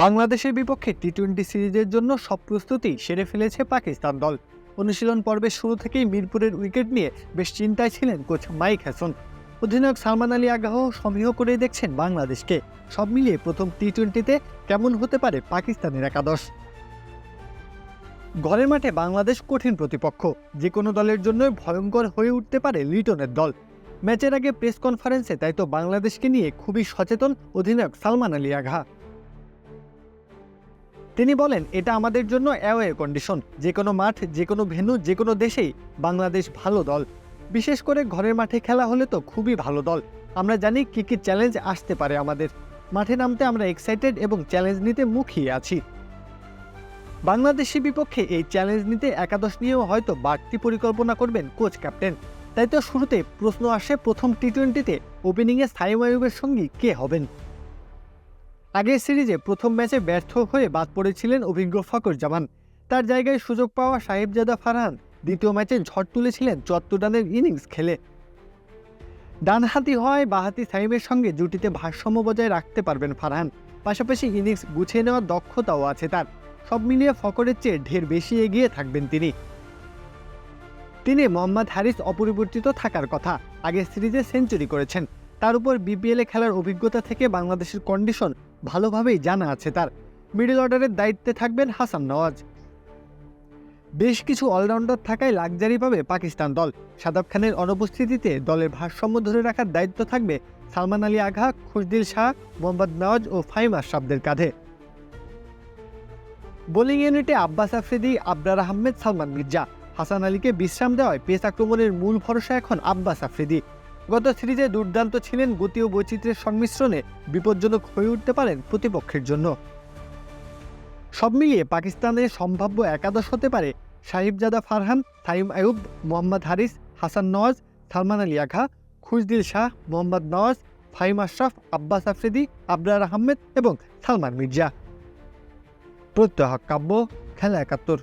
বাংলাদেশের বিপক্ষে T twenty সিরিজের জন্য সব প্রস্তুতি সেরে ফেলেছে পাকিস্তান দল। অনুশীলন পর্বের শুরু থেকেই মিরপুরের উইকেট নিয়ে বেশ চিন্তায় ছিলেন কোচ মাইক হ্যাসন। অধিনায়ক সালমান আলী আগাহ সমীহ করে দেখছেন বাংলাদেশকে। সব মিলিয়ে প্রথম টি টোয়েন্টিতে কেমন হতে পারে পাকিস্তানের একাদশ। ঘরের মাঠে বাংলাদেশ কঠিন প্রতিপক্ষ। যে কোনো দলের জন্যই ভয়ঙ্কর হয়ে উঠতে পারে লিটনের দল। ম্যাচের আগে প্রেস কনফারেন্সে তাই তো বাংলাদেশকে নিয়ে খুবই সচেতন অধিনায়ক সালমান আলী আঘা তিনি বলেন, এটা আমাদের জন্য অ্যাওয়ে কন্ডিশন যে কোনো মাঠ, যে কোনো ভেন্যু, যে কোনো দেশেই বাংলাদেশ ভালো দল। বিশেষ করে ঘরের মাঠে খেলা হলে তো খুবই ভালো দল। আমরা জানি কী কী চ্যালেঞ্জ আসতে পারে আমাদের। মাঠে নামতে আমরা এক্সাইটেড এবং চ্যালেঞ্জ নিতে মুখিয়ে আছি। বাংলাদেশের বিপক্ষে এই চ্যালেঞ্জ নিতে একাদশ নিয়েও হয়তো বাড়তি পরিকল্পনা করবেন কোচ ক্যাপ্টেন তাই তো শুরুতে প্রশ্ন আসে প্রথম টি টোয়েন্টিতে ওপেনিংয়ে সাইম আয়ুবের সঙ্গী কে হবেন? আগের সিরিজে প্রথম ম্যাচে ব্যর্থ হয়ে বাদ পড়েছিলেন অভিজ্ঞ ফকর জামান তার জায়গায় সুযোগ পাওয়া সাহেবজাদা ফারহান দ্বিতীয় ম্যাচে ঝড় তুলেছিলেন রানের ইনিংস খেলে। ডানহাতি হয় বাহাতি সাইমের সঙ্গে জুটিতে ভারসাম্য বজায় রাখতে পারবেন ফারহান। পাশাপাশি ইনিংস গুছিয়ে নেওয়ার দক্ষতাও আছে তার। সব মিলিয়ে ফকরের চেয়ে ঢের বেশি এগিয়ে থাকবেন তিনি। তিনি মোহাম্মদ হ্যারিস অপরিবর্তিত থাকার কথা, আগের সিরিজে সেঞ্চুরি করেছেন। তার উপর বিপিএলে খেলার অভিজ্ঞতা থেকে বাংলাদেশের কন্ডিশন ভালোভাবেই জানা আছে তার। মিডল অর্ডারের দায়িত্বে থাকবেন হাসান নওয়াজ। বেশ কিছু অলরাউন্ডার থাকায় লাক্সারি পাবে পাকিস্তান দল। সাদাব খানের অনুপস্থিতিতে দলের ভারসাম্য ধরে রাখার দায়িত্ব থাকবে সালমান আলী আঘা, খুশদিল শাহ, মোহাম্মদ নওয়াজ ও ফাইম আশরাফদের কাঁধে। বোলিং ইউনিটে আব্বাস আফ্রিদি, আবরার আহমেদ, সালমান মির্জা। হাসান আলীকে বিশ্রাম দেওয়ায় পেস আক্রমণের মূল ভরসা এখন আব্বাস আফ্রিদি। গত সিরিজে দুর্দান্ত ছিলেন গতি ও বৈচিত্র্যের সংমিশ্রণে বিপজ্জনক হয়ে উঠতে পারেন প্রতিপক্ষের জন্য। সব মিলিয়ে পাকিস্তানের সম্ভাব্য একাদশ হতে পারে সাহিবজাদা ফারহান তাইম আয়ুব মোহাম্মদ হারিস, হাসান নওয়াজ, সালমান আলী আঘা, খুশদিল শাহ, মোহাম্মদ নওয়াজ, ফাহিম আশরাফ, আব্বাস আফ্রিদি, আবরার আহমেদ এবং সালমান মির্জা। প্রত্যহ কাব্য, খেলা একাত্তর।